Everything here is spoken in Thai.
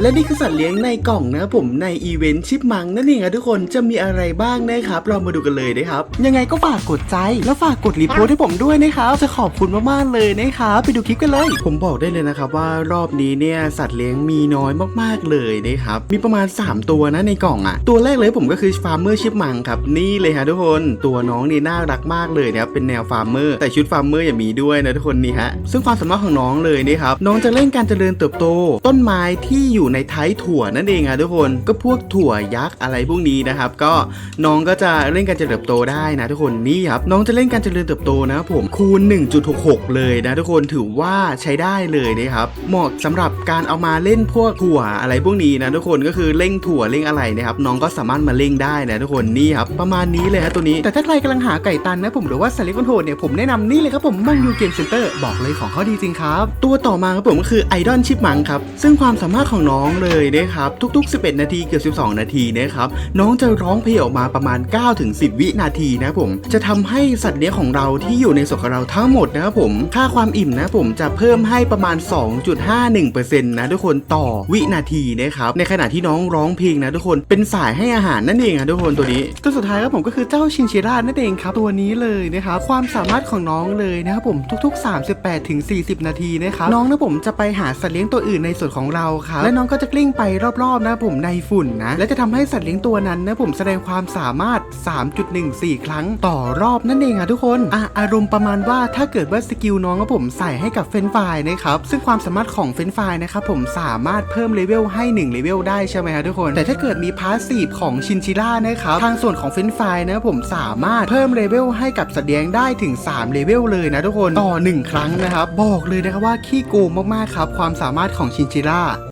และนี่คือสัตว์เลี้ยงในกล่องนะครับผมในอีเวนต์ชิปมังนั่นเองครับทุกคนจะมีอะไรบ้างนะครับ เรามาดูกันเลยนะครับ ยังไงก็ฝากกดใจ แล้วฝากกดรีโพสให้ผมด้วยนะครับ จะขอบคุณมากๆเลยนะครับไปดูคลิปกันเลย ผมบอกได้เลยนะครับว่ารอบนี้เนี่ยสัตว์เลี้ยงมีน้อยมากๆเลยนะครับมีประมาณ 3 ตัวนะในกล่องอะตัวแรกเลยผมก็คือฟาร์มเมอร์ชิปมังครับนี่เลยฮะทุกคนตัวน้องนี่น่ารักมากเลยนะครับเป็นแนวฟาร์มเมอร์แต่ชุดฟาร์มเมอร์อย่ามีด้วยนะทุกคนนี่ฮะซึ่งความสามารถของน้องเลยนี่ครับน้องจะเล่นการเจริญเติบโต ต้นไม้ที่อยู่ในท้ายถั่วนั่นเองอะทุกคนก็พวกถั่วยักษ์อะไรพวกนี้นะครับ ก็น้องก็จะเล่นการเจริญเติบโตได้นะทุกคนนี่ครับน้องจะเล่นการเจริญเติบโตนะครับผมคูณ 1.66 เลยนะทุกคนถือว่าใช้ได้เลยนะครับเหมาะสำหรับการเอามาเล่นพวกถั่วอะไรพวกนี้นะทุกคนก็คือเล่งถั่วเล่งอะไรนะครับน้องก็สามารถมาเล่งได้นะทุกคนนี่ครับประมาณนี้เลยฮะตัวนี้ แต่ถ้าใครกำลังหาไก่ตันนะผมหรือว่าสลิคอนโทนเนี่ยผมแนะนำนี่เลยครับผมมังยูเกมเซ็นเตอร์บอกเลยของเขาดีจริงครับ ตัวต่อมาครับผมก็คือไอดอลชิปมังครับซึ่งความสามารถของน้ององเลยนะครับทุกๆ 11 นาทีเกือบ12 นาทีนะครับน้องจะร้องเพลงออกมาประมาณ 9-10 วินาทีนะผมจะทำให้สัตว์เลี้ยงของเราที่อยู่ในสวนของเราทั้งหมดนะครับผมค่าความอิ่มนะผมจะเพิ่มให้ประมาณ 2.51%นะทุกคนต่อวินาทีนะครับในขณะที่น้องร้องเพลงนะทุกคนเป็นสายให้อาหารนั่นเองนะทุกคนตัวนี้ตัวสุดท้ายครับผมก็คือเจ้าชินชิรานั่นเองครับตัวนี้เลยนะครับความสามารถของน้องเลยนะครับผมทุก ๆ 38ถึง40 นาทีนะครับน้องนะผมจะไปหาสัตว์เลี้ยงตัวอื่นในส่วนของเราครับและน้องก็จะกลิ้งไปรอบๆนะผมในฝุ่นนะ และจะทำให้สัตว์เลี้ยงตัวนั้นนะผมแสดงความสามารถ 3.14 ครั้งต่อรอบนั่นเองอะทุกคนอะอารมณ์ประมาณว่าถ้าเกิดว่าสกิลน้องนะผมใส่ให้กับเฟนช์ฟนะครับซึ่งความสามารถของเฟนช์ฟนะครับผมสามารถเพิ่มเลเวลให้1เลเวลได้ใช่ไหมครับทุกคน แต่ถ้าเกิดมีพาสซีฟของชินชิล่านะครับทางส่วนของเฟนช์ฟนะผมสามารถเพิ่มเลเวลให้กับสัตว์เลี้ยงได้ถึง3เลเวลเลยนะทุกคนต่อ 1 ครั้งนะครับบอกเลยนะครับว่าขี้โกงมากๆครับความสามารถของชินชิล่า